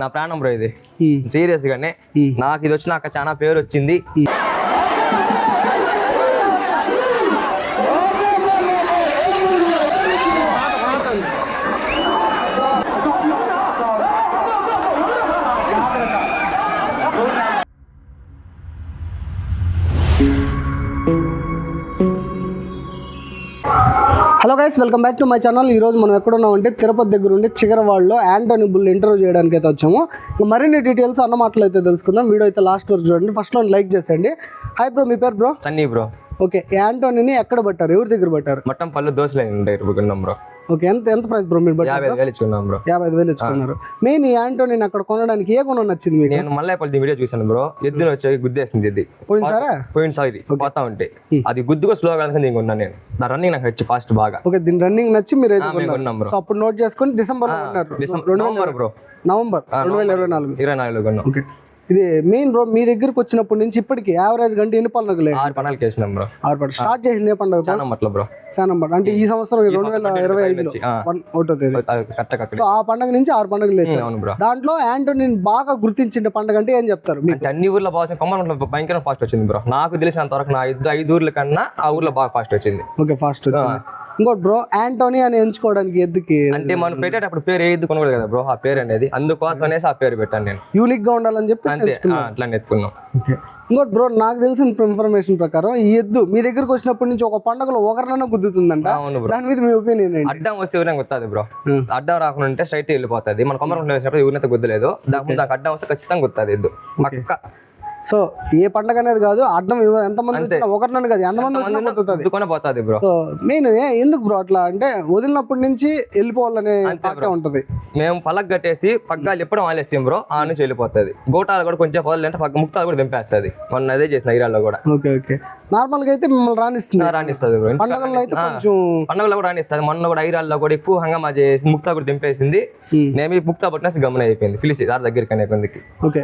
నా ప్రాణం బ్రో ఇది. సీరియస్ గానే. నాకు ఇది వచ్చినాక చాలా పేరు వచ్చింది hello guys welcome back to my channel. ఈ రోజు మనం ఎక్కడున్నామంటే తిరుపతి దగ్గర ఉండే చిగరవాడలో యాంటోనీ బుల్ ఇంటర్వ్యూ చేయడానికి అయితే వచ్చాము మరిన్ని డీటెయిల్స్ అన్న మాటలు అయితే తెలుసుకుందాం. వీడియో అయితే లాస్ట్ వరకు చూడండి. ఫస్ట్లో లైక్ చేసేయండి. హాయ్ బ్రో మీ పేరు బ్రో సన్నీ బ్రో ఓకే యాంటోనీని ఎక్కడ పట్టారు? ఎవరి దగ్గర పట్టారు? మొత్తం పళ్ళు దోశలు కొన్నాం బ్రో. ఓకే ఎంత ఎంత ప్రైస్ బ్రో మీరు యాభై ఐదు వేలు ఇచ్చుకున్నాం బ్రో. యాభై ఐదు వేలు ఇచ్చుకున్నారు. మెయిన్ ఈ యాంటోనీని అక్కడ కొనడానికి ఏ కొన నచ్చింది మీకు? నేను మళ్ళీ పల్లి వీడియో చూసాను బ్రో. ఎద్దును వచ్చి గుద్దేసింది ఇది. పోయినసారా? పోయినసారి పోతా ఉంటే. అది గుద్దుగా స్లోగా కనుక నేను కొన్నాను నేను. నా రన్నింగ్ నాకు వచ్చి ఫాస్ట్ బాగా. ఓకే దీని రన్నింగ్ నచ్చి మీరు అయితే కొన్నారు. కొన్నాం బ్రో. సో అప్పుడు నోట్ చేసుకొని డిసెంబర్లో కొన్నారు నవంబర్ బ్రో నవంబర్ రెండు వేల ఇరవై నాలుగు. ఇరవై నాలుగులో కొన్నాం. ఓకే. ఇది మెయిన్ రో మీ దగ్గరకు వచ్చినప్పటి నుంచి ఇప్పటికి యావరేజ్ గంట ఎన్ని పండుగలు లేవు? ఆరు పనాలకి వేసినాం బ్రో ఆరు పండుగ స్టార్ట్ చేసింది ఏ పండుగ చాలా మట్ల బ్రో శానంబర్ అంటే ఈ సంవత్సరం రెండు వేల ఇరవై ఐదులో ఒకటో తేదీ. సో ఆ పండుగ నుంచి ఆరు పండుగలు వేసారు అవును బ్రో దాంట్లో యాంటోనీ బాగా గుర్తించిన పండుగ అంటే ఏం చెప్తారు అంటే అన్ని ఊర్లో బాగా కొమ్మల భయంకర ఫాస్ట్ వచ్చింది బ్రో నాకు తెలిసినంత వరకు నా ఐదు ఐదు ఊర్ల కన్నా ఆ ఊర్లో బాగా ఫాస్ట్ వచ్చింది. ఓకే ఫాస్ట్ వచ్చింది. ఇంకోటి బ్రో యాంటోనీ అని ఎంచుకోవడానికి ఎద్దుకి అంటే మనం పెట్టేటప్పుడు పేరు ఏది కొనకూడదు కదా బ్రో? ఆ పేరు అనేది. అందుకోసం అనేసి ఆ పేరు పెట్టాను నేను. యూనిక్గా ఉండాలని చెప్పి అంతే. అట్లా ఎత్తుకున్నాం. ఇంకోటి బ్రో నాకు తెలిసిన ఇన్ఫర్మేషన్ ప్రకారం ఈ ఎద్దు మీ దగ్గరకు వచ్చినప్పటి నుంచి ఒక పండుగలో ఒకరినైనా గుద్దుతుందంట. అవును బ్రో. దాని మీద మీ ఒపీనియన్ ఏంటి? అడ్డం వస్తే ఎవరైనా గుర్తుంది బ్రో. Hmm. అడ్డం రాకుండా ఉంటే స్ట్రైట్ వెళ్ళిపోతుంది. మన కొమ్మరం వేసినప్పుడు ఎవరినైతే గుద్దలేదు దాని ముందు నాకు అడ్డం వస్తే ఖచ్చితంగా గుర్తుంది ఎద్దు. పక్క. సో ఏ పండగ అనేది కాదు అడ్డం ఎంతమంది. వచ్చినా ఒకరినని కాదు ఎంతమంది వచ్చినా పోతుంది బ్రో. సో నేను ఏ ఎందుకు బ్రో అట్లా అంటే వదిలినప్పటి నుంచి వెళ్ళిపోవాలనే. ఉంటది. మేము పలక కట్టేసి పగ్గాలు ఎప్పుడు ఆలస్యం బ్రో ఆ నుంచి వెళ్ళిపోతుంది. గోటాలు కూడా కొంచెం పొదలంటే పక్క ముక్తాలు కూడా దింపేస్తుంది. మొన్న అదే చేసిన ఇరాల్లో కూడా. Okay okay. నార్మల్గా అయితే మిమ్మల్ని రాణిస్తుంది రాణిస్తుంది బ్రో. పండగల్లో అయితే కొంచెం పండుగలో కూడా రాణిస్తుంది మొన్న కూడా ఐరాల్లో కూడా ఎక్కువ హంగామా చేసి ముక్తా కూడా దింపేసింది. నేను ముక్తా పట్టినేసి గమనం అయిపోయింది. పిలిచి దారి దగ్గరికి కొందికి ఓకే.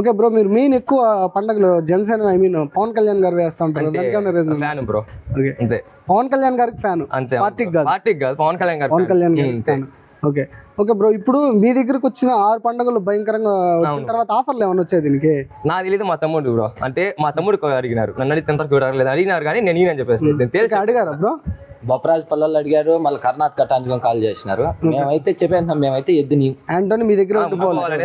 ఓకే బ్రో మీరు మెయిన్ ఎక్కువ పండగలు జనసేన ఐ మీన్ పవన్ కళ్యాణ్ గారు వేస్తా ఉంటారు. కదా, దానికి ఏమైనా reason ఉందా? Fan bro. అంతే. పవన్ కళ్యాణ్ గారికి ఫ్యాన్. అంతే పార్టీకి కాదు. పార్టీకి కాదు Pawan Kalyan garu Pawan. Kalyan fan. Okay. Okay bro ఇప్పుడు మీ దగ్గరకు వచ్చిన ఆరు పండుగలు భయంకరంగా వచ్చిన. తర్వాత ఆఫర్లు ఏమైనా వచ్చాయి దీనికి? నాకు తెలియదు మా తమ్ముడు బ్రో. అంటే మా తమ్ముడు అడిగినారు. నన్ను అడిగితే అడిగినారు కానీ నేను ఈయన చెప్పేసి తెలిసి అడిగారా బ్రో? బొప్పరాజు పల్లెలు అడిగారు మళ్ళీ కర్ణాటక టాంజం కాల్ చేసినారు. మేమైతే చెప్పేసినాం మేమైతే ఎద్దుని యాంటోని మీ దగ్గర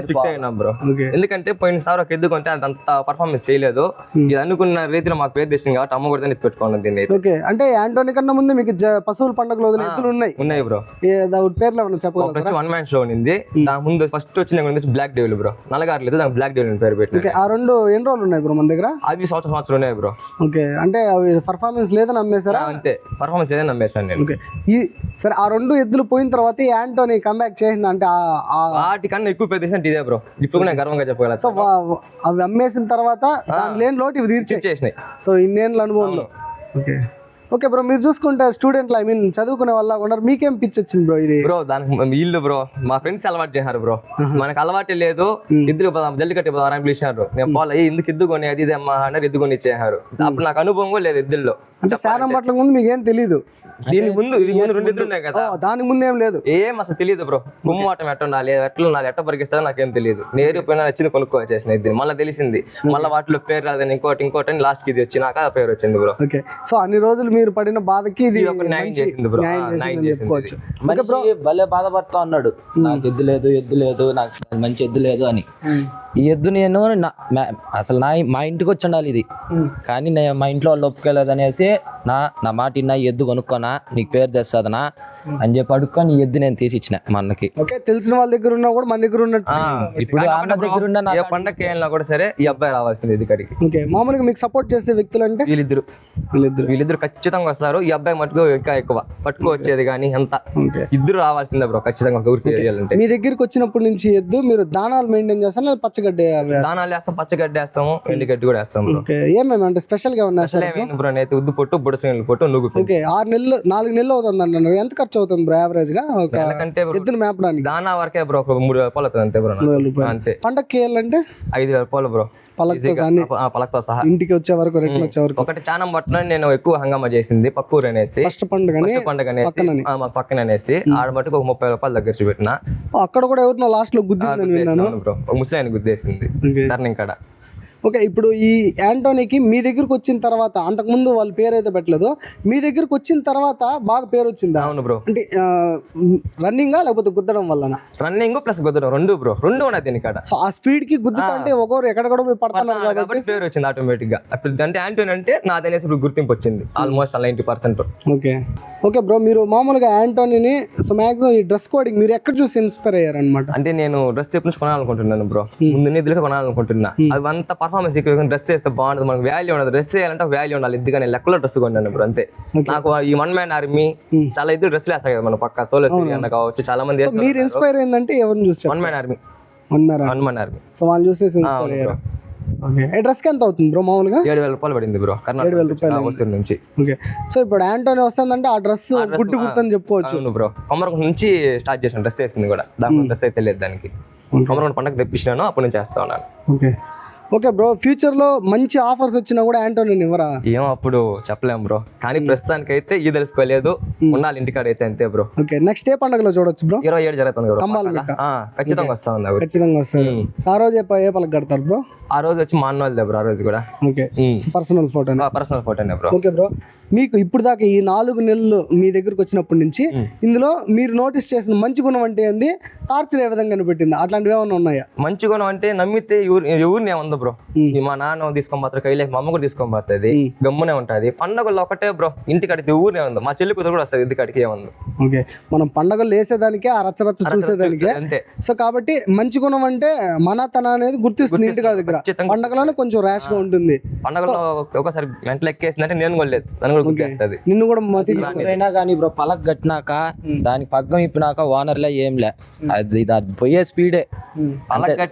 ఫిక్స్ అయినాం బ్రో. ఎందుకంటే పోయినసారి ఒక ఎద్దు కొంటే అంత పర్ఫార్మెన్స్ చేయలేదు. ఇది అనుకున్న రీతిలో మాకు పేరు తెచ్చింది కాబట్టి అమ్మ కూడా పెట్టుకోండి దీన్ని. ఓకే. అంటే యాంటోని కన్నా ముందు మీకు పశువుల పండుగలు ఎద్దులు ఉన్నాయి. ఉన్నాయి బ్రో. పేర్లు ఏమైనా ఒకటి చెప్పగలరా వచ్చి వన్ మ్యాన్ షో ఉంది దాని ముందు ఫస్ట్ వచ్చిన వచ్చి బ్లాక్ డేవిల్ బ్రో. నల్లగారులేదు దానికి బ్లాక్ డేవిల్ పేరు ఓకే. పెట్టిన ఆ రెండు ఎన్ని రోజులు ఉన్నాయి బ్రో మన దగ్గర? అవి సంవత్సరం సంవత్సరం ఉన్నాయి బ్రో. ఓకే. అంటే అవి పర్ఫార్మెన్స్ లేదని అమ్మేశారా? అంతే. పర్ఫార్మెన్స్ ఏదైనా నమ్మేశాను నేను. ఓకే. ఈ సరే ఆ రెండు ఎద్దులు పోయిన తర్వాత ఈ యాంటోని కంబ్యాక్ చేసింది అంటే ఆ- ఆ- వాటికన్నా ఎక్కువ పెద్ద ఇదే బ్రో ఇప్పుడు నేను గర్వంగా చెప్పగలను సో వా- అవి అమ్మేసిన తర్వాత దాని లేని లోటు ఇవి తీర్చే చేసినాయి సో ఇన్నేళ్ళ అనుభవంలో. ఓకే. ఓకే బ్రో మీరు చూసుకుంటే స్టూడెంట్లు ఐ మీన్ చదువుకునే వాళ్ళ ఉన్నారు. మీకేం పిచ్ వచ్చింది బ్రో ఇది? బ్రో దానికి వీళ్ళు బ్రో మా ఫ్రెండ్స్ అలవాటు చేశారు బ్రో మనకు అలవాటే లేదు. ఇద్దరు పోదాం జల్లి కట్టి పోదాం అని పిలిచినారు. నేను పోలే ఎందుకు ఎద్దు కొని అది ఇది అమ్మా అన్నారు ఎద్దు కొని ఇచ్చేసారు అప్పుడు నాకు అనుభవం కూడా లేదు అంటే శానం పట్ల ముందు మీకు ఏం తెలియదు దీనికి ముందు ఇది ముందు రెండు ఎద్దులు ఉన్నాయి కదా. దానికి ముందు ఏం లేదు. ఏం అసలు తెలియదు బ్రో గుమ్మాటం ఎట్ట ఉండాలి ఎట్లా ఉండాలి ఎట్ట పరిగిస్తుందో నాకేం తెలియదు నేరు పోయినా నచ్చింది కొనుక్కో చేసిన ఇది మళ్ళీ తెలిసింది. మళ్ళీ వాటిలో పేరు రాదని ఇంకోటి ఇంకోటి అని లాస్ట్కి ఇది వచ్చినాక ఆ పేరు వచ్చింది బ్రో ఓకే. సో అన్ని రోజులు మీరు పడిన బాధకి ఇది న్యాయం చేసింది బ్రో. న్యాయం చేసింది. చెప్పుకోవచ్చు. మనిషి భలే బాధపడతా ఉన్నాడు నాకు ఎద్దు లేదు ఎద్దు లేదు నాకు మంచి ఎద్దు లేదు అని. ఈ ఎద్దు నేను నా- అసలు నా మా ఇంటికి వచ్చి ఉండాలి ఇది. కానీ నేను మా ఇంట్లో వాళ్ళు ఒప్పుకోలేదు అనేసి నా నా మాట ఇన్నా ఈ ఎద్దు కొనుక్కోనా నీకు పేరు తెస్తుందనా అని చెప్పి అడుక్కొని ఈ ఎద్దు నేను తీసి ఇచ్చిన మా అన్నకి. ఓకే తెలిసిన వాళ్ళ దగ్గర ఉన్నా కూడా మన దగ్గర ఉన్నట్టు ఇప్పుడు అన్న దగ్గర ఉన్న పండగకి వెళ్ళినా కూడా సరే ఈ అబ్బాయి రావాల్సింది ఇది కడికి ఓకే మామూలుగా మీకు సపోర్ట్ చేసే వ్యక్తులు అంటే? వీళ్ళిద్దరు. వీళ్ళిద్దరు. వీళ్ళిద్దరు ఖచ్చితంగా వస్తారు. ఈ అబ్బాయి మటుకు ఇంకా ఎక్కువ. పట్టుకోవచ్చేది కానీ ఎంత ఓకే. ఇద్దరు రావాల్సిందే బ్రో ఖచ్చితంగా ఒక ఊరికి చేయాలంటే మీ దగ్గరికి వచ్చినప్పటి నుంచి ఎద్దు మీరు దానాలు మెయింటైన్ చేస్తారా లేదా పచ్చగడ్డి? దానాలు వేస్తాం పచ్చగడ్డి వేస్తాము ఎండుగడ్డి కూడా వేస్తాం ఏమేమి అంటే స్పెషల్గా ఉన్నాయి బ్రో? నేనైతే ఉద్దు పొట్టు బుడసంగి పొట్టు నువ్వు ఓకే ఆరు నెలలు నాలుగు నెలలు అవుతుంది అంటున్నారు. ఎంత ఖర్చు అవుతుంది బ్రో యావరేజ్గా? ఒక బ్రో ఎద్దును మేపడానికి. దానా వరకే బ్రో ఒక మూడు వేల రూపాయలు అవుతుంది అంతే బ్రో అంతే. పండగకి వేయాలంటే ఐదు వేల రూపాయలు బ్రో. పలకతో సహా ఇంటికి వచ్చే వరకు రిటర్న్ వచ్చే వరకు. ఒకటి చానం పట్టున నేను ఎక్కువ హంగామా చేసింది పక్కూరు అనేసి ఫస్ట్ పండుగ పండుగ అనేసి మా పక్కన అనేసి ఆడ మటుకు ఒక ముప్పై రూపాయలు దగ్గర చూపెట్టిన. అక్కడ కూడా ఎవరినో లాస్ట్లో విన్నాను. బ్రో. ముస్లిం గుద్దేసింది టర్నింగ్ కాడ ఓకే ఇప్పుడు ఈ యాంటోనీకి మీ దగ్గరకు వచ్చిన తర్వాత అంతకుముందు వాళ్ళ పేరు అయితే పెట్టలేదు మీ దగ్గరకు వచ్చిన తర్వాత బాగా పేరు వచ్చిందా? అవును బ్రో. అంటే రన్నింగా లేకపోతే గుద్దడం వల్లన? రన్నింగ్ ప్లస్ గుద్దడం రెండు బ్రో. రెండు ఉన్నది దీనికాడ సో ఆ స్పీడ్కి గుద్దుతా అంటే ఒకరు ఎక్కడెక్కడ పోయి పడుతున్నారు కాబట్టి పేరు వచ్చింది ఆటోమేటిక్గా అంటే యాంటోన్ అంటే నాదనేసి ఇప్పుడు గుర్తింపు వచ్చింది almost ninety percent okay. Okay bro మీరు మామూలుగా యాంటోనీని సో మాక్సిమం ఈ డ్రెస్ కోడింగ్ మీరు ఎక్కడ చూసి ఇన్స్పైర్ అయ్యారనమాట అంటే నేను డ్రెస్ నుంచి కొనాలనుకుంటున్నాను బ్రో. ముందు నిధులుగా కొనాలనుకుంటున్నా. అది అంత పర్ఫార్మెన్స్ ఎక్కువ డ్రెస్ చేస్తే బాగుంటుంది మనకు వాల్యూ ఉండదు. డ్రెస్ చేయాలంటే వాల్యూ ఉండాలి. నేను లెక్కలో డ్రెస్ కొన్నాను బ్రో అంతే. నాకు ఈ వన్ మ్యాన్ ఆర్మీ Hmm. చాలా ఇద్దరు డ్రెస్లు వేస్తాయి కదా మన పక్క సోలో అన్న కావచ్చు చాలా మంది మీరు ఇన్స్పైర్ అయిందంటే ఎవరిని చూసారు వన్ మ్యాన్ ఆర్మీ అన్నారా వన్ మ్యాన్ ఆర్మీ సో వాళ్ళు చూసేసి ఏ డ్రెస్కి ఎంత అవుతుంది బ్రో మామూలుగా? ఏడు వేల రూపాయలు పడింది బ్రో నుంచి, ఆ, హోసూరు నుంచి. ఓకే సో ఇప్పుడు యాంటోనీ వస్తుందంటే ఆ డ్రెస్ ఆ. గుర్తని చెప్పుకోవచ్చు. బ్రో కొమరకొండ నుంచి స్టార్ట్ చేసిన డ్రెస్ వేసింది కూడా. దాని డ్రెస్ అయితే లేదు దానికి. కొమరకొండ పండగ తెప్పించినాను అప్పటి నుంచి చేస్తా ఉన్నాను. ఓకే ఓకే బ్రో ఫ్యూచర్లో మంచి ఆఫర్స్ వచ్చినా కూడా యాంటోనీ ఇవ్వరా? ఏం అప్పుడు చెప్పలేం బ్రో. కానీ ప్రస్తుతానికి అయితే ఈ తెలుసుకోలేదు. ఉండాలి ఇంటికాడ అయితే అంతే బ్రో. ఓకే నెక్స్ట్ ఏ పండుగలో చూడొచ్చు బ్రో? ఇరవై ఏడు జరుగుతుంది బ్రో. కమ్మాల. ఆ, ఖచ్చితంగా వస్తా ఉంది ఖచ్చితంగా వస్తారు. ఉమ్. సారో చెప్ప ఏ పలక కడతారు బ్రో? ఆ రోజు వచ్చి మా అన్న వాళ్ళదే బ్రో ఆ రోజు కూడా. ఓకే. పర్సనల్ ఫోటో పర్సనల్ ఫోటోనే బ్రో. Okay bro. మీకు ఇప్పుడు దాకా ఈ నాలుగు నెలలు మీ దగ్గరకు వచ్చినప్పటి నుంచి. ఇందులో మీరు నోటీస్ చేసిన మంచి గుణం అంటే ఏంది? టార్చర్ ఏ విధంగా కనిపెట్టింది అట్లాంటివి ఏమైనా ఉన్నాయా? మంచి గుణం అంటే నమ్మితే ఎవరు ఎవరిని ఏముందో బ్రో. మా నాన్న తీసుకొని పోతారు కైలే మా అమ్మ కూడా తీసుకొని పోతుంది. గమ్మునే ఉంటది. పండగల్లో ఒకటే బ్రో ఇంటికి అడిగితే ఊరినే ఉంది మా చెల్లి కూతురు కూడా వస్తుంది ఇంటికి అడిగి ఏముంది. ఓకే. మనం పండగలు వేసేదానికే ఆ రచ్చరచ్చ చూసేదానికే. అంతే. సో కాబట్టి మంచి గుణం అంటే మనతన అనేది గుర్తిస్తుంది ఇంటికి దగ్గర. పండగలోనే కొంచెం ర్యాష్గా ఉంటుంది. పండగలో ఒకసారి వెంటలు ఎక్కేసిందంటే నేను కూడా లేదు. తను కూడా గుర్తేస్తుంది నిన్ను కూడా మతి ఎవరైనా కానీ బ్రో పలక కట్టినాక దానికి పగ్గం ఇప్పినాక ఓనర్లే ఏంలే అది అది పోయే స్పీడే.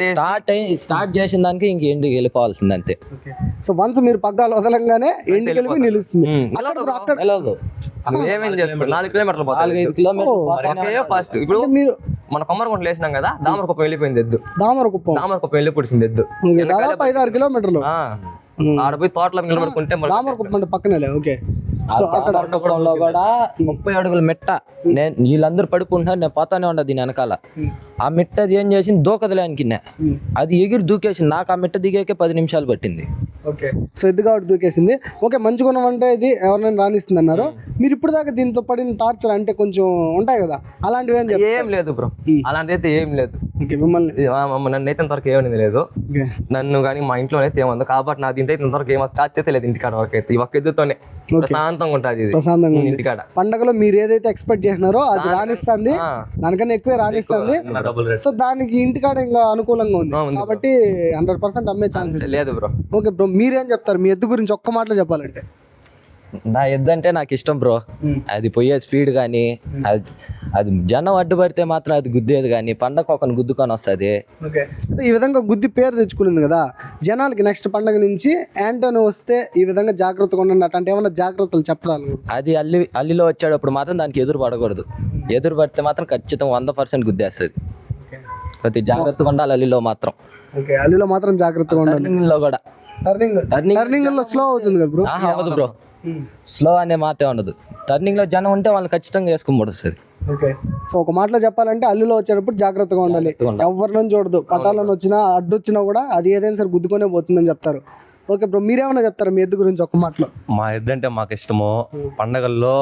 స్టార్ట్ అయ్యి స్టార్ట్ చేసిన దానికి ఇంక ఎండికి వెళ్ళిపోవాల్సింది అంతే. సో వన్స్ మీరు పగ్గాలు వదలంగానే ఎండికి వెళ్ళి నిలుస్తుంది. ఏమేం నాలుగు కిలోమీటర్లు నాలుగైదు కిలోమీటర్లు ఫస్ట్ ఇప్పుడు మీరు మన కొమ్మరకుంట లేసినాం కదా దామరకుప్పం వెళ్ళిపోయింది ఎద్దు. దామరకుప్పం దామరకుప్పం వెళ్ళి పుడిచింది ఎద్దు. ఓకే, దాదాపు ఐదు ఆరు కిలోమీటర్లు. ఆడ పోయి తోటలో నిలబడుకుంటే మరి దామరకుప్పం అంటే పక్కనేలే ఓకే. సో అక్కడ అక్కడ కూడా ముప్పై అడుగుల మెట్ట. నేను వీళ్ళందరూ పడుకుంటున్నారు నేను పోతానే ఉండదు దీని వెనకాల. ఆ మిట్ట అది ఏం చేసింది? దూకదులే అనుకున్నా. అది ఎగిరి దూకేసింది. నాకు ఆ మిట్ట దిగాకే పది నిమిషాలు పట్టింది. ఓకే. సో ఇది కాబట్టి దూకేసింది. ఓకే మంచి గుణం అంటే ఇది ఎవరినైనా రాణిస్తుంది అన్నారు మీరు ఇప్పుడు దాకా దీంతో పడిన టార్చర్ అంటే కొంచెం ఉంటాయి కదా? అలాంటివి ఏం లేదు బ్రో. ఉమ్. అలాంటిది అయితే ఏం లేదు. మిమ్మల్ని నన్ను అయితే ఇంతవరకు ఏమనేది లేదు. నన్ను కానీ మా ఇంట్లో అయితే ఏముంది కాబట్టి నాకు దీంతో అయితే ఇంతవరకు ఏమో స్టార్ట్ అయితే లేదు ఇంటికాడ వరకు అయితే ఈ ఒక్క ఎద్దుతోనే. ప్రశాంతంగా ఉంటుంది ఇది. ప్రశాంతంగా ఇంటికాడ. పండగలో మీరు ఏదైతే ఎక్స్పెక్ట్ చేసినారో అది రాణిస్తుంది. దానికన్నా ఎక్కువే రాణిస్తుంది. సో దానికి ఇంటికాడ ఇంకా అనుకూలంగా ఉంది. కాబట్టి హండ్రెడ్ పర్సెంట్ అమ్మే ఛాన్స్ లేదు బ్రో. ఓకే బ్రో మీరేం చెప్తారు? మీ ఎద్దు గురించి ఒక్క మాటలో చెప్పాలంటే. నా ఎద్దంటే నాకు ఇష్టం బ్రో. అది పోయే స్పీడ్ కానీ అది అది జనం అడ్డుపడితే మాత్రం అది గుద్దేది కానీ పండగ ఒకని గుద్దుకొని వస్తుంది. సో ఈ విధంగా గుద్ది పేరు తెచ్చుకునింది కదా జనాలకి నెక్స్ట్ పండగ నుంచి యాంటోని వస్తే ఈ విధంగా జాగ్రత్తగా ఉండండి అట్లాంటి ఏమన్నా జాగ్రత్తలు చెప్పాలి? అది అల్లి అల్లిలో వచ్చేటప్పుడు మాత్రం దానికి ఎదురు పడకూడదు. ఎదురు పడితే మాత్రం ఖచ్చితంగా వంద పర్సెంట్ గుద్దేస్తుంది. కొద్ది జాగ్రత్తగా ఉండాలి అల్లిలో మాత్రం. ఓకే అల్లిలో మాత్రం జాగ్రత్తగా ఉండాలి. కూడా. టర్నింగ్ టర్నింగ్లో స్లో అవుతుంది కదా బ్రో? అవ్వదు బ్రో. స్లో అనే మాటే ఉండదు. టర్నింగ్లో జనం ఉంటే వాళ్ళు ఖచ్చితంగా వేసుకుని ఓకే. సో ఒక మాటలో చెప్పాలంటే అల్లులో వచ్చేటప్పుడు జాగ్రత్తగా ఉండాలి. ఎవరినని చూడదు. పట్టాలను వచ్చినా అడ్డు వచ్చినా కూడా అది ఏదైనా సరే గుద్దుకొనే పోతుందని చెప్తారు. ఓకే బ్రో మీరేమన్నా చెప్తారు మీ ఎద్దు గురించి ఒక మాటలో? మా ఎద్దంటే మాకు ఇష్టము. పండగల్లో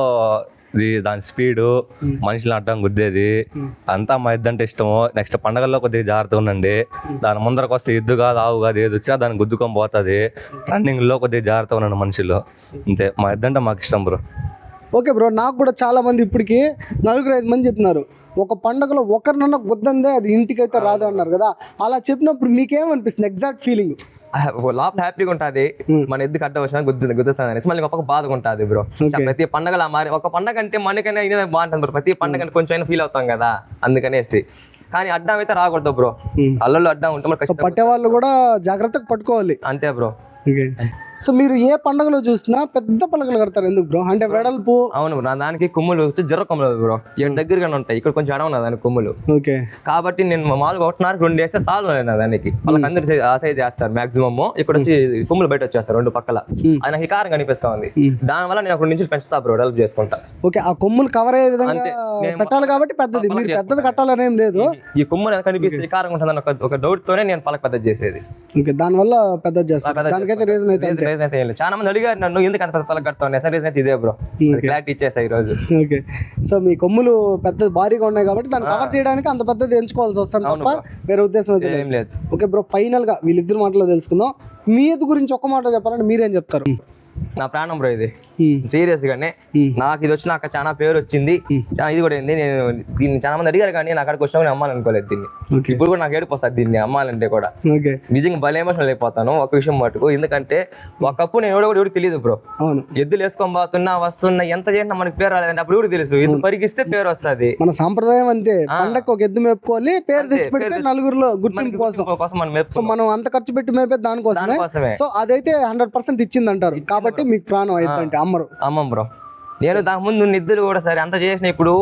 ఇది దాని స్పీడు మనుషులు అడ్డం గుద్దేది. అంతా మా ఎద్దంటే ఇష్టము. నెక్స్ట్ పండగల్లో కొద్దిగా జాగ్రత్తగా ఉండండి. దాని ముందరకు వస్తే ఎద్దు కాదు ఆవు కాదు ఏది వచ్చినా దాన్ని గుద్దుకొని పోతుంది. రన్నింగ్లో కొద్దిగా జాగ్రత్తగా ఉండండి మనుషులు. అంతే. మా ఎద్దంటే మాకు ఇష్టం బ్రో. ఓకే బ్రో నాకు కూడా చాలా మంది ఇప్పటికి నలుగురు ఐదు మంది చెప్పినారు. ఒక పండగలో ఒకరినన్నా గుద్దందే అది ఇంటికైతే రాదు అన్నారు కదా. అలా చెప్పినప్పుడు మీకేమనిపిస్తుంది? ఎగ్జాక్ట్ ఫీలింగ్ లోపల హ్యాపీగా ఉంటుంది. మన ఎద్దుకు అడ్డ వచ్చినా గుద్దు గుద్దుతాను అనేసి మళ్ళీ ఒక బాధగా ఉంటుంది బ్రో. ప్రతి పండగలా మారి ఒక పండగ అంటే మనకైనా బాగుంటుంది బ్రో. ప్రతి పండగ అంటే కొంచెం అయినా ఫీల్ అవుతాం కదా. అందుకనేసి. కానీ అడ్డం అయితే రాకూడదు బ్రో. అల్లలో అడ్డం ఉంటే పట్టే వాళ్ళు కూడా జాగ్రత్తగా పట్టుకోవాలి. అంతే బ్రో. సో మీరు ఏ పండుగలో చూసినా పెద్ద పలకలు కడతారు ఎందుకు బ్రో? అంటే వెడల్పు. అవును బ్రో దానికి కొమ్ములు వచ్చి జర్ర కొమ్ములు బ్రో. ఇక్కడ దగ్గరగానే ఉంటాయి. ఇక్కడ కొంచెం అడవ దానికి కొమ్ములు. ఓకే. కాబట్టి నేను మామూలుగా ఒకటిన్నర రెండు వేస్తే సాల్వ్ అయినా దానికి. వాళ్ళకి అందరు సైజ్- ఆ సైజ్ చేస్తారు మాక్సిమమ్ ఇక్కడ వచ్చి కొమ్ములు బయట వచ్చేస్తారు రెండు పక్కల. Hmm. అది నాకు కారం కనిపిస్తా ఉంది. Hmm. దాని వల్ల నేను ఒక నుంచి పెంచుతా బ్రో డెవలప్ చేసుకుంటా. ఓకే ఆ కొమ్ములు కవర్ అయ్యే విధంగా పెట్టాలి కాబట్టి పెద్దది. మీరు పెద్దది. కట్టాలని ఏం లేదు. ఈ కొమ్ము నాకు కనిపిస్తే కారం ఉంటుందని ఒక డౌట్ తోనే నేను పలక పెద్ద చేసేది. ఓకే దాని వల్ల పెద్దది చేస్తారు పెద్దది దానికైతే రీజన్ అయితే రీజన్ అయితే లేదు. చాలా మంది అడిగారు నన్ను ఎందుకు అంత పెద్ద పలక కడతావు? సార్ రీజన్ అయితే ఇదే బ్రో. క్లారిటీ ఇచ్చేసా ఈ రోజు ఓకే సో మీ కొమ్ములు పెద్ద భారీగా ఉన్నాయి కాబట్టి దాన్ని కవర్ చేయడానికి అంత పెద్దది ఎంచుకోవాల్సి వస్తుంది తప్ప వేరే ఉద్దేశం అయితే ఏం లేదు. ఓకే బ్రో ఫైనల్గా వీళ్ళిద్దరు మాటలో తెలుసుకుందాం. మీ గురించి ఒక్క మాట చెప్పాలంటే మీరేం చెప్తారు? నా ప్రాణం బ్రో ఇది. సీరియస్ గానే నాకు ఇది వచ్చి నాకు చాలా పేరు వచ్చింది ఇది కూడా ఏంది నేను దీన్ని చాలా మంది అడిగారు కానీ నాకు అక్కడికి వచ్చామని అమ్మాలనుకోలేదు దీన్ని. ఇప్పుడు కూడా నాకు ఏడుపు వస్తుంది దీన్ని అమ్మాలంటే కూడా. నిజంగా భలే ఎమోషనల్ అయిపోతాను ఒక విషయం మటుకు. ఎందుకంటే ఒకప్పుడు నేను ఎవడో కూడా ఎవరికి తెలియదు బ్రో. ఎద్దులు వేసుకొని పోతున్నా వస్తున్నా ఎంత చేసినా మనకి పేరు రాలేదంటే అప్పుడు కూడా తెలుసు? ఎద్దు పరిగిస్తే పేరు వస్తుంది. మన సాంప్రదాయం అంతే. పండగ ఒక ఎద్దు మేపుకోవాలి పేరు అంతే, తెచ్చి పెడితే పేరు తెచ్చి- నలుగురిలో మనకి గుర్తింపు కోసం. కోసం మనం సో మనం అంత ఖర్చు పెట్టి దానికోసమే. దానికోసమే. సో అదైతే హండ్రెడ్ పర్సెంట్ ఇచ్చింది అంటారు కాబట్టి మీకు ప్రాణం అయితే అమ్మరు. అమ్మం బ్రో. నేను దాని ముందు నిద్దులు కూడా సరే అంత చేసిన ఇప్పుడు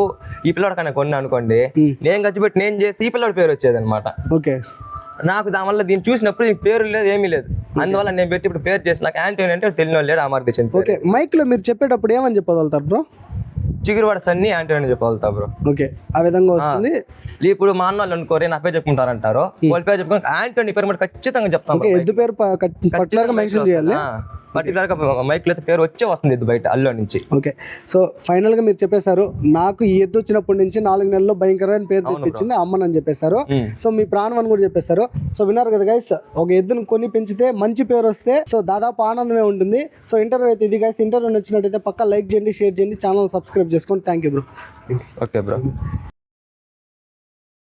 ఈ పిల్లవాడు కన్నా కొన్ని అనుకోండి నేను ఖర్చు పెట్టి నేను చేస్తే ఈ పిల్లవాడి పేరు వచ్చేది అనమాట ఓకే. నాకు దానివల్ల దీన్ని చూసినప్పుడు దీనికి పేరు లేదు ఏమీ లేదు. అందువల్ల నేను పెట్టి ఇప్పుడు పేరు చేసి నాకు యాంటోని అంటే తెలియని లేడు అమర్ది చెంది ఓకే. మైక్లో మీరు చెప్పేటప్పుడు ఏమని చెప్పగలుగుతారు బ్రో? చిగురువాడ సన్ని యాంటోని చెప్పగలుగుతా బ్రో. ఓకే. ఆ విధంగా వస్తుంది. ఇప్పుడు మా అన్న వాళ్ళు అనుకోరే నా పేరు చెప్పుకుంటారంటారు. వాళ్ళ పేరు చెప్పుకొని యాంటోని పేరు కూడా ఖచ్చితంగా చెప్తాం ఓకే ఎద్దు పేరు పర్టికులర్గా మెన్షన్ చేయాలి. పర్టికులర్గా మైక్లో అయితే పేరు వచ్చే వస్తుంది ఎద్దు బయట అల్లో నుంచి ఓకే. సో ఫైనల్గా మీరు చెప్పేశారు నాకు ఈ ఎద్దు వచ్చినప్పటి నుంచి నాలుగు నెలల్లో భయంకరమైన పేరు తెప్పించింది అమ్మనని చెప్పేశారు. సో మీ ప్రాణం అని కూడా చెప్పేశారు. సో విన్నారు కదా గైస్ ఒక ఎద్దును కొని పెంచితే మంచి పేరు వస్తే సో దాదాపు ఆనందమే ఉంటుంది. సో ఇంటర్వ్యూ అయితే ఇది గైస్ ఇంటర్వ్యూ నచ్చినట్టయితే పక్క లైక్ చేయండి షేర్ చేయండి ఛానల్ సబ్స్క్రైబ్ చేసుకోండి. Thank you bro okay bro